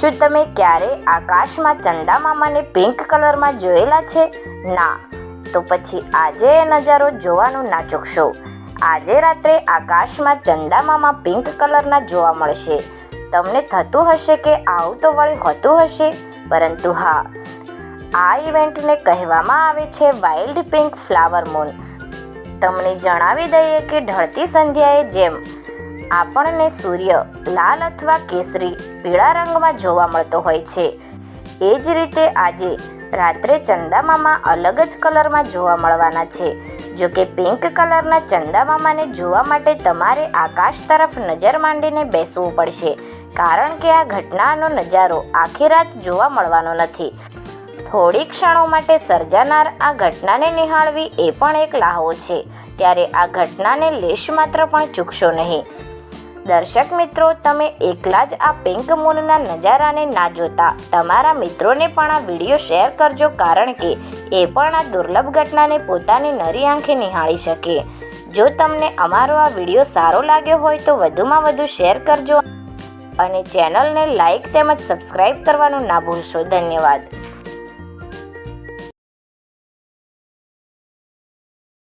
શું તમે ક્યારે આકાશમાં ચંદા મામાને પિંક કલરમાં જોયેલા છે? ના. તો પછી આજે એ નજારો જોવાનું ના ચૂકશો. આજે રાત્રે આકાશમાં ચંદા મામા પિંક કલરના જોવા મળશે. તમને થતું હશે કે આવું તો વળી હોતું હશે? પરંતુ હા. આ ઇવેન્ટને કહેવામાં આવે છે વાઇલ્ડ પિંક ફ્લાવર મૂન તમને જણાવી દઈએ કે ઢળતી સંધ્યાએ જેમ આપણને સૂર્ય લાલ અથવા કેસરી પીળા રંગમાં જોવા મળતો હોય છે. એ જ રીતે આજે રાત્રે ચંદામામા અલગ જ કલરમાં જોવા મળવાના છે. જો કે પિંક કલરના ચંદામામાને જોવા માટે તમારે આકાશ તરફ નજર માંડીને બેસવું પડશે, કારણ કે આ ઘટનાનો નજારો આખી રાત જોવા મળવાનો નથી. થોડી ક્ષણો માટે સર્જાનાર આ ઘટનાને નિહાળવી એ પણ એક લાહવો છે. ત્યારે આ ઘટનાને લેશ માત્ર પણ ચૂકશો નહીં. દર્શક મિત્રો, તમે એકલા જ આ પિંક મૂનના નજારાને ના જોતા. તમારા મિત્રોને પણ આ વીડિયો શેર કરજો, કારણ કે એ પણ આ દુર્લભ ઘટનાને પોતાની નરી આંખે નિહાળી શકે. જો તમને અમારો આ વીડિયો સારો લાગ્યો હોય તો વધુમાં વધુ શેર કરજો અને ચેનલને લાઈક તેમજ સબસ્ક્રાઈબ કરવાનું ના ભૂલશો. ધન્યવાદ.